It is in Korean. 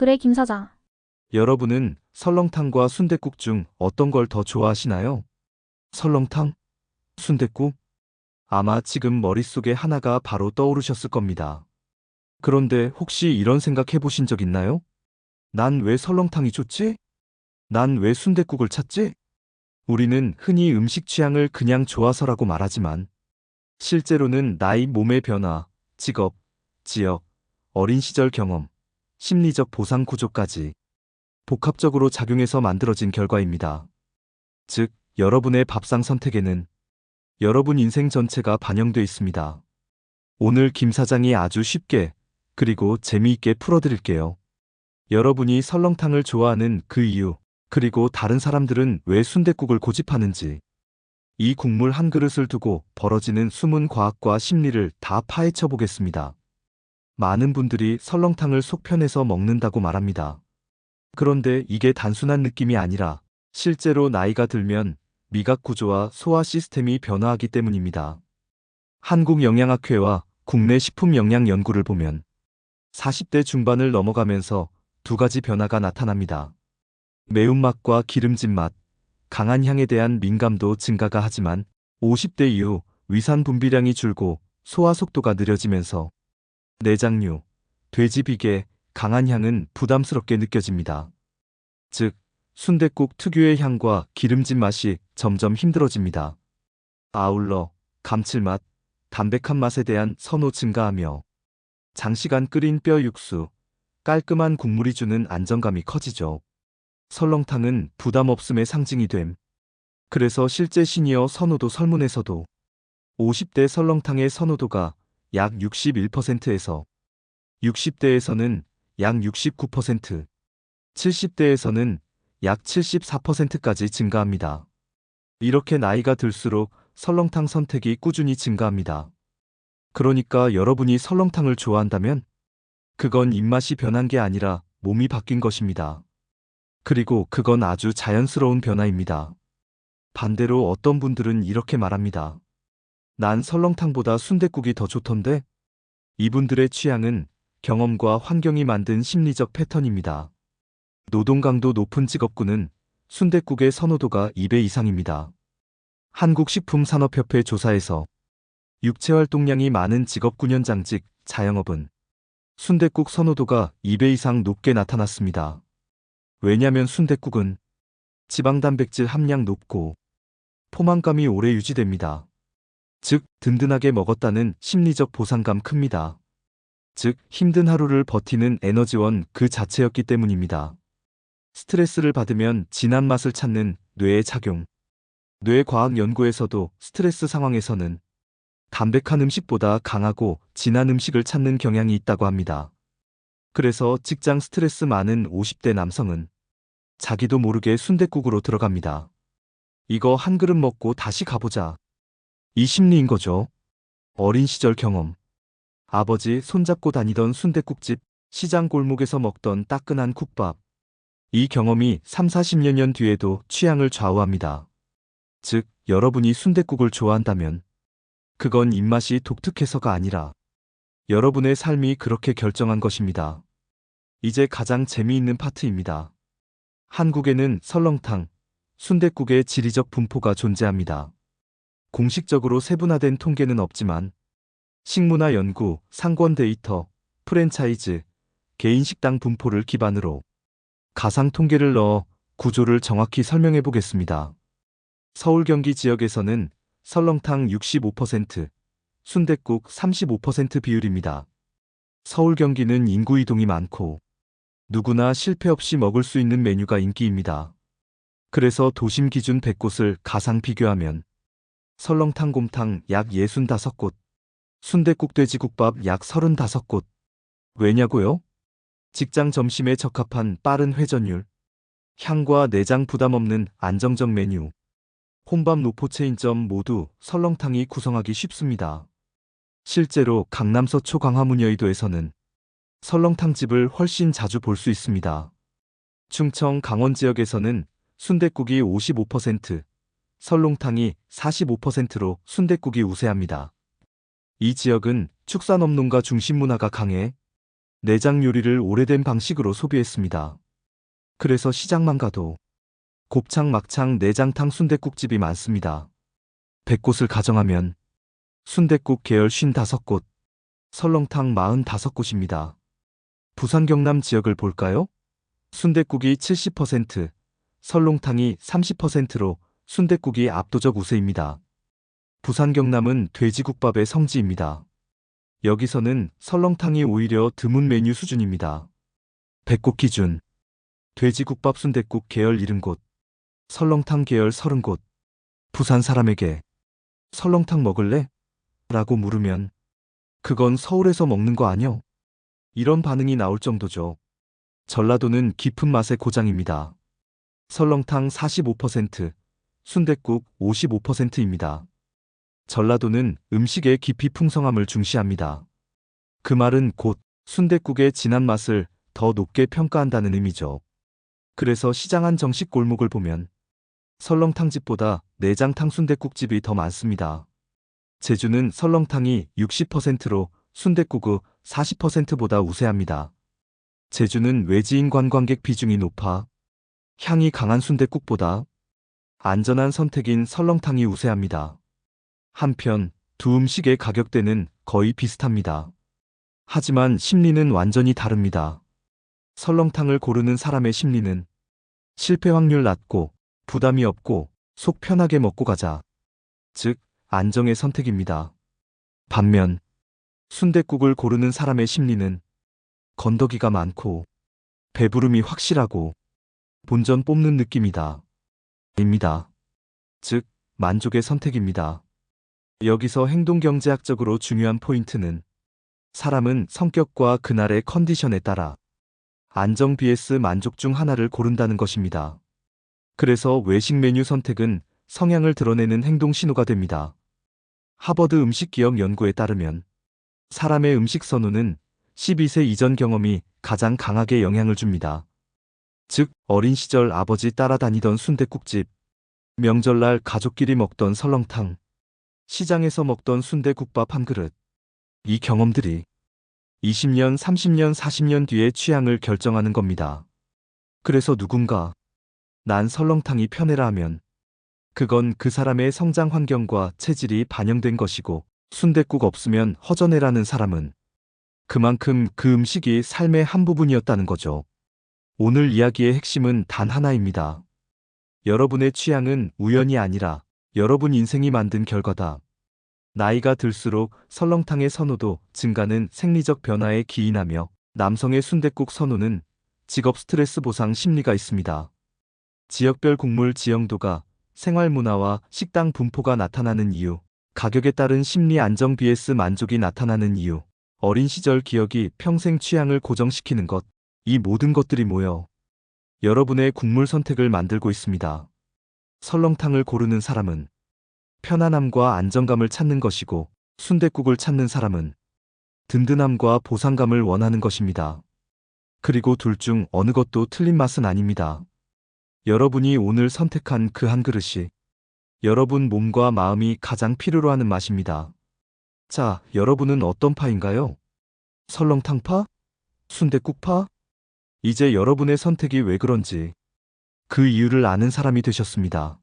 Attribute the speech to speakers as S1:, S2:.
S1: 그래, 김 사장.
S2: 여러분은 설렁탕과 순댓국 중 어떤 걸 더 좋아하시나요? 설렁탕? 순댓국? 아마 지금 머릿속에 하나가 바로 떠오르셨을 겁니다. 그런데 혹시 이런 생각 해보신 적 있나요? 난 왜 설렁탕이 좋지? 난 왜 순댓국을 찾지? 우리는 흔히 음식 취향을 그냥 좋아서라고 말하지만 실제로는 나이, 몸의 변화, 직업, 지역, 어린 시절 경험, 심리적 보상 구조까지 복합적으로 작용해서 만들어진 결과입니다. 즉, 여러분의 밥상 선택에는 여러분 인생 전체가 반영돼 있습니다. 오늘 김 사장이 아주 쉽게 그리고 재미있게 풀어드릴게요. 여러분이 설렁탕을 좋아하는 그 이유, 그리고 다른 사람들은 왜 순댓국을 고집하는지, 이 국물 한 그릇을 두고 벌어지는 숨은 과학과 심리를 다 파헤쳐 보겠습니다. 많은 분들이 설렁탕을 속편해서 먹는다고 말합니다. 그런데 이게 단순한 느낌이 아니라 실제로 나이가 들면 미각 구조와 소화 시스템이 변화하기 때문입니다. 한국영양학회와 국내 식품영양연구를 보면 40대 중반을 넘어가면서 두 가지 변화가 나타납니다. 매운맛과 기름진 맛, 강한 향에 대한 민감도 증가가 하지만 50대 이후 위산 분비량이 줄고 소화 속도가 느려지면서 내장류, 돼지 비계, 강한 향은 부담스럽게 느껴집니다. 즉, 순댓국 특유의 향과 기름진 맛이 점점 힘들어집니다. 아울러 감칠맛, 담백한 맛에 대한 선호 증가하며 장시간 끓인 뼈 육수, 깔끔한 국물이 주는 안정감이 커지죠. 설렁탕은 부담 없음의 상징이 됨. 그래서 실제 시니어 선호도 설문에서도 50대 설렁탕의 선호도가 약 61%에서 60대에서는 약 69%, 70대에서는 약 74%까지 증가합니다. 이렇게 나이가 들수록 설렁탕 선택이 꾸준히 증가합니다. 그러니까 여러분이 설렁탕을 좋아한다면 그건 입맛이 변한 게 아니라 몸이 바뀐 것입니다. 그리고 그건 아주 자연스러운 변화입니다. 반대로 어떤 분들은 이렇게 말합니다. 난 설렁탕보다 순댓국이 더 좋던데? 이분들의 취향은 경험과 환경이 만든 심리적 패턴입니다. 노동 강도 높은 직업군은 순댓국의 선호도가 2배 이상입니다. 한국식품산업협회 조사에서 육체활동량이 많은 직업군 현장직 자영업은 순댓국 선호도가 2배 이상 높게 나타났습니다. 왜냐면 순댓국은 지방 단백질 함량 높고 포만감이 오래 유지됩니다. 즉, 든든하게 먹었다는 심리적 보상감 큽니다. 즉, 힘든 하루를 버티는 에너지원 그 자체였기 때문입니다. 스트레스를 받으면 진한 맛을 찾는 뇌의 작용. 뇌과학 연구에서도 스트레스 상황에서는 담백한 음식보다 강하고 진한 음식을 찾는 경향이 있다고 합니다. 그래서 직장 스트레스 많은 50대 남성은 자기도 모르게 순댓국으로 들어갑니다. 이거 한 그릇 먹고 다시 가보자. 이 심리인 거죠. 어린 시절 경험. 아버지 손잡고 다니던 순댓국집, 시장 골목에서 먹던 따끈한 국밥. 이 경험이 3, 40여 년 뒤에도 취향을 좌우합니다. 즉, 여러분이 순댓국을 좋아한다면 그건 입맛이 독특해서가 아니라 여러분의 삶이 그렇게 결정한 것입니다. 이제 가장 재미있는 파트입니다. 한국에는 설렁탕, 순댓국의 지리적 분포가 존재합니다. 공식적으로 세분화된 통계는 없지만 식문화 연구, 상권 데이터, 프랜차이즈, 개인 식당 분포를 기반으로 가상 통계를 넣어 구조를 정확히 설명해 보겠습니다. 서울 경기 지역에서는 설렁탕 65%, 순댓국 35% 비율입니다. 서울 경기는 인구 이동이 많고 누구나 실패 없이 먹을 수 있는 메뉴가 인기입니다. 그래서 도심 기준 100곳을 가상 비교하면 설렁탕 곰탕 약 65곳, 순댓국 돼지국밥 약 35곳. 왜냐고요? 직장 점심에 적합한 빠른 회전율, 향과 내장 부담 없는 안정적 메뉴, 혼밥 노포 체인점 모두 설렁탕이 구성하기 쉽습니다. 실제로 강남 서초 광화문 여의도에서는 설렁탕집을 훨씬 자주 볼 수 있습니다. 충청 강원 지역에서는 순댓국이 55%, 설렁탕이 45%로 순댓국이 우세합니다. 이 지역은 축산업농가 중심 문화가 강해 내장 요리를 오래된 방식으로 소비했습니다. 그래서 시장만 가도 곱창, 막창, 내장탕, 순댓국집이 많습니다. 100곳을 가정하면 순댓국 계열 55곳, 설렁탕 45곳입니다. 부산 경남 지역을 볼까요? 순댓국이 70%, 설렁탕이 30%로 순댓국이 압도적 우세입니다. 부산 경남은 돼지국밥의 성지입니다. 여기서는 설렁탕이 오히려 드문 메뉴 수준입니다. 100곳 기준 돼지국밥 순댓국 계열 70곳, 설렁탕 계열 30곳. 부산 사람에게 설렁탕 먹을래? 라고 물으면 그건 서울에서 먹는 거 아뇨? 이런 반응이 나올 정도죠. 전라도는 깊은 맛의 고장입니다. 설렁탕 45%, 순댓국 55%입니다. 전라도는 음식의 깊이 풍성함을 중시합니다. 그 말은 곧 순댓국의 진한 맛을 더 높게 평가한다는 의미죠. 그래서 시장 안 정식 골목을 보면 설렁탕집보다 내장탕 순댓국집이 더 많습니다. 제주는 설렁탕이 60%로 순댓국의 40%보다 우세합니다. 제주는 외지인 관광객 비중이 높아 향이 강한 순댓국보다 안전한 선택인 설렁탕이 우세합니다. 한편 두 음식의 가격대는 거의 비슷합니다. 하지만 심리는 완전히 다릅니다. 설렁탕을 고르는 사람의 심리는 실패 확률 낮고 부담이 없고 속 편하게 먹고 가자. 즉, 안정의 선택입니다. 반면 순댓국을 고르는 사람의 심리는 건더기가 많고 배부름이 확실하고 본전 뽑는 느낌이다. 입니다. 즉, 만족의 선택입니다. 여기서 행동경제학적으로 중요한 포인트는 사람은 성격과 그날의 컨디션에 따라 안정 vs 만족 중 하나를 고른다는 것입니다. 그래서 외식 메뉴 선택은 성향을 드러내는 행동 신호가 됩니다. 하버드 음식 기억 연구에 따르면 사람의 음식 선호는 12세 이전 경험이 가장 강하게 영향을 줍니다. 즉, 어린 시절 아버지 따라다니던 순댓국집, 명절날 가족끼리 먹던 설렁탕, 시장에서 먹던 순대국밥 한 그릇. 이 경험들이 20년, 30년, 40년 뒤의 취향을 결정하는 겁니다. 그래서 누군가 난 설렁탕이 편해라 하면 그건 그 사람의 성장 환경과 체질이 반영된 것이고 순댓국 없으면 허전해라는 사람은 그만큼 그 음식이 삶의 한 부분이었다는 거죠. 오늘 이야기의 핵심은 단 하나입니다. 여러분의 취향은 우연이 아니라 여러분 인생이 만든 결과다. 나이가 들수록 설렁탕의 선호도 증가는 생리적 변화에 기인하며 남성의 순댓국 선호는 직업 스트레스 보상 심리가 있습니다. 지역별 국물 지형도가 생활 문화와 식당 분포가 나타나는 이유, 가격에 따른 심리 안정 vs 만족이 나타나는 이유, 어린 시절 기억이 평생 취향을 고정시키는 것, 이 모든 것들이 모여 여러분의 국물 선택을 만들고 있습니다. 설렁탕을 고르는 사람은 편안함과 안정감을 찾는 것이고 순댓국을 찾는 사람은 든든함과 보상감을 원하는 것입니다. 그리고 둘 중 어느 것도 틀린 맛은 아닙니다. 여러분이 오늘 선택한 그 한 그릇이 여러분 몸과 마음이 가장 필요로 하는 맛입니다. 자, 여러분은 어떤 파인가요? 설렁탕파? 순댓국파? 이제 여러분의 선택이 왜 그런지 그 이유를 아는 사람이 되셨습니다.